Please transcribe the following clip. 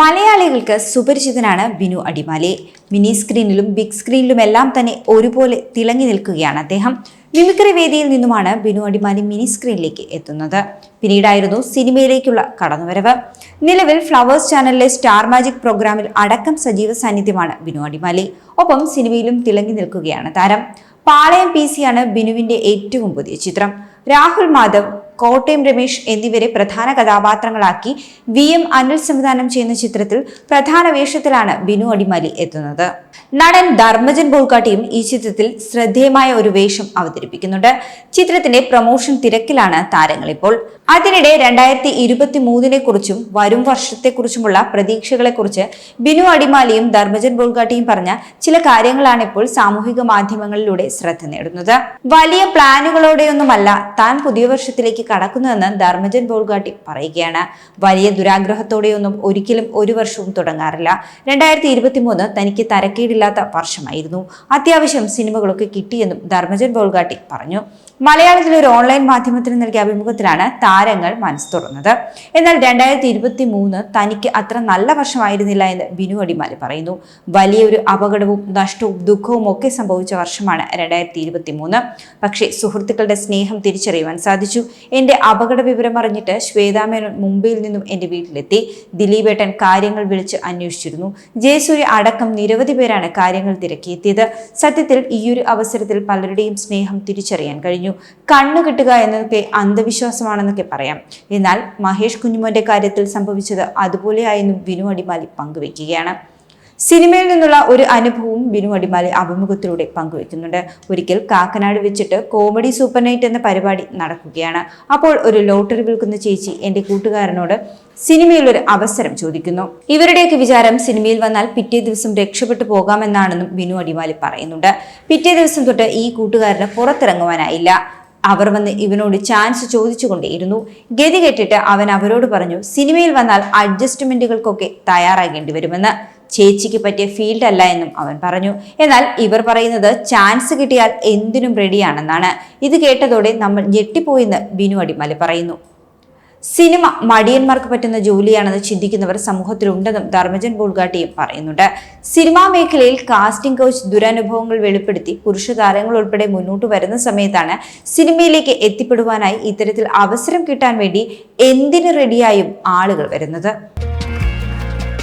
മലയാളികൾക്ക് സുപരിചിതനാണ് ബിനു അടിമാലി. മിനി സ്ക്രീനിലും ബിഗ് സ്ക്രീനിലും എല്ലാം തന്നെ ഒരുപോലെ തിളങ്ങി നിൽക്കുകയാണ് അദ്ദേഹം. മിമിക്രി വേദിയിൽ നിന്നുമാണ് ബിനു അടിമാലി മിനി സ്ക്രീനിലേക്ക് എത്തുന്നത്. പിന്നീടായിരുന്നു സിനിമയിലേക്കുള്ള കടന്നുവരവ്. നിലവിൽ ഫ്ലവേഴ്സ് ചാനലിലെ സ്റ്റാർ മാജിക് പ്രോഗ്രാമിൽ അടക്കം സജീവ സാന്നിധ്യമാണ് ബിനു അടിമാലി. ഒപ്പം സിനിമയിലും തിളങ്ങി നിൽക്കുകയാണ് താരം. പാളയം പി സിയാണ് ബിനുവിന്റെ ഏറ്റവും പുതിയ ചിത്രം. രാഹുൽ മാധവ് കോട്ടയം രമേശ് എന്നിവരെ പ്രധാന കഥാപാത്രങ്ങളാക്കി വി എം അനിൽ സംവിധാനം ചെയ്യുന്ന ചിത്രത്തിൽ പ്രധാന വേഷത്തിലാണ് ബിനു അടിമാലി എത്തുന്നത്. നടൻ ധർമ്മജൻ ബോൾക്കാട്ടിയും ഈ ചിത്രത്തിൽ ശ്രദ്ധേയമായ ഒരു വേഷം അവതരിപ്പിക്കുന്നുണ്ട്. ചിത്രത്തിന്റെ പ്രൊമോഷൻ തിരക്കിലാണ് താരങ്ങളിപ്പോൾ. അതിനിടെ രണ്ടായിരത്തി ഇരുപത്തി മൂന്നിനെ കുറിച്ചും വരും വർഷത്തെക്കുറിച്ചുമുള്ള പ്രതീക്ഷകളെക്കുറിച്ച് ബിനു അടിമാലിയും ധർമ്മജൻ ബോൾഗാട്ടിയും പറഞ്ഞ ചില കാര്യങ്ങളാണ് ഇപ്പോൾ സാമൂഹിക മാധ്യമങ്ങളിലൂടെ ശ്രദ്ധ നേടുന്നത്. വലിയ പ്ലാനുകളോടെയൊന്നുമല്ല താൻ പുതിയ വർഷത്തിലേക്ക് കടക്കുന്നുവെന്ന് ധർമ്മജൻ ബോൾഗാട്ടി പറയുകയാണ്. വലിയ ദുരാഗ്രഹത്തോടെയൊന്നും ഒരിക്കലും ഒരു വർഷവും തുടങ്ങാറില്ല. രണ്ടായിരത്തി ഇരുപത്തി മൂന്ന് തനിക്ക് തരക്കേടില്ലാത്ത വർഷമായിരുന്നു. അത്യാവശ്യം സിനിമകളൊക്കെ കിട്ടിയെന്നും ധർമ്മജൻ ബോൾഗാട്ടി പറഞ്ഞു. മലയാളത്തിലെ ഒരു ഓൺലൈൻ മാധ്യമത്തിന് നൽകിയ അഭിമുഖത്തിലാണ് താരങ്ങൾ മനസ്സ് തുറന്നത്. എന്നാൽ രണ്ടായിരത്തി ഇരുപത്തി മൂന്ന് തനിക്ക് അത്ര നല്ല വർഷമായിരുന്നില്ല എന്ന് ബിനു അടിമാലി പറയുന്നു. വലിയൊരു അപകടവും നഷ്ടവും ദുഃഖവും ഒക്കെ സംഭവിച്ച വർഷമാണ് രണ്ടായിരത്തി ഇരുപത്തി മൂന്ന് പക്ഷേ സുഹൃത്തുക്കളുടെ സ്നേഹം തിരിച്ചറിയുവാൻ സാധിച്ചു. എന്റെ അപകട വിവരം അറിഞ്ഞിട്ട് ശ്വേതാമേനോൻ മുംബൈയിൽ നിന്നും എന്റെ വീട്ടിലെത്തി. ദിലീപേട്ടൻ കാര്യങ്ങൾ വിളിച്ച് അന്വേഷിച്ചിരുന്നു. ജയസൂര്യ അടക്കം നിരവധി പേരാണ് കാര്യങ്ങൾ തിരക്കിയെത്തിയത്. സത്യത്തിൽ ഈയൊരു അവസരത്തിൽ പലരുടെയും സ്നേഹം തിരിച്ചറിയാൻ കഴിഞ്ഞു. കണ്ണു കിട്ടുക എന്നതൊക്കെ അന്ധവിശ്വാസമാണെന്നൊക്കെ പറയാം. എന്നാൽ മഹേഷ് കുഞ്ഞുമോന്റെ കാര്യത്തിൽ സംഭവിച്ചത് അതുപോലെയായെന്നും വിനു അടിമാലി പങ്കുവെക്കുകയാണ്. സിനിമയിൽ നിന്നുള്ള ഒരു അനുഭവവും ബിനു അടിമാലി അഭിമുഖത്തിലൂടെ പങ്കുവെക്കുന്നുണ്ട്. ഒരിക്കൽ കാക്കനാട് വെച്ചിട്ട് കോമഡി സൂപ്പർ നൈറ്റ് എന്ന പരിപാടി നടക്കുകയാണ്. അപ്പോൾ ഒരു ലോട്ടറി വിൽക്കുന്ന ചേച്ചി എന്റെ കൂട്ടുകാരനോട് സിനിമയിൽ ഒരു അവസരം ചോദിക്കുന്നു. ഇവരുടെയൊക്കെ വിചാരം സിനിമയിൽ വന്നാൽ പിറ്റേ ദിവസം രക്ഷപ്പെട്ടു പോകാമെന്നാണെന്നും ബിനു അടിമാലി പറയുന്നുണ്ട്. പിറ്റേ ദിവസം തൊട്ട് ഈ കൂട്ടുകാരന് പുറത്തിറങ്ങുവാനായില്ല. അവർ വന്ന് ഇവനോട് ചാൻസ് ചോദിച്ചുകൊണ്ടേയിരുന്നു. ഗതി കെട്ടിട്ട് അവൻ അവരോട് പറഞ്ഞു സിനിമയിൽ വന്നാൽ അഡ്ജസ്റ്റ്മെന്റുകൾക്കൊക്കെ തയ്യാറാകേണ്ടി വരുമെന്ന് ചേച്ചിക്ക് പറ്റിയ ഫീൽഡ് അല്ല എന്നും അവൻ പറഞ്ഞു. എന്നാൽ ഇവർ പറയുന്നത് ചാൻസ് കിട്ടിയാൽ എന്തിനും റെഡിയാണെന്നാണ് ഇത് കേട്ടതോടെ നമ്മൾ ഞെട്ടിപ്പോയെന്ന് ബിനു അടിമല പറയുന്നു. സിനിമ മടിയന്മാർക്ക് പറ്റുന്ന ജോലിയാണെന്ന് ചിന്തിക്കുന്നവർ സമൂഹത്തിലുണ്ടെന്നും ധർമ്മജൻ ബോൾഗാട്ടിയും പറയുന്നുണ്ട്. സിനിമാ മേഖലയിൽ കാസ്റ്റിംഗ് കോച്ച് ദുരനുഭവങ്ങൾ വെളിപ്പെടുത്തി പുരുഷ താരങ്ങൾ ഉൾപ്പെടെ മുന്നോട്ട് വരുന്ന സമയത്താണ് സിനിമയിലേക്ക് എത്തിപ്പെടുവാനായി ഇത്തരത്തിൽ അവസരം കിട്ടാൻ വേണ്ടി എന്തിനു റെഡിയായും ആളുകൾ വരുന്നത്.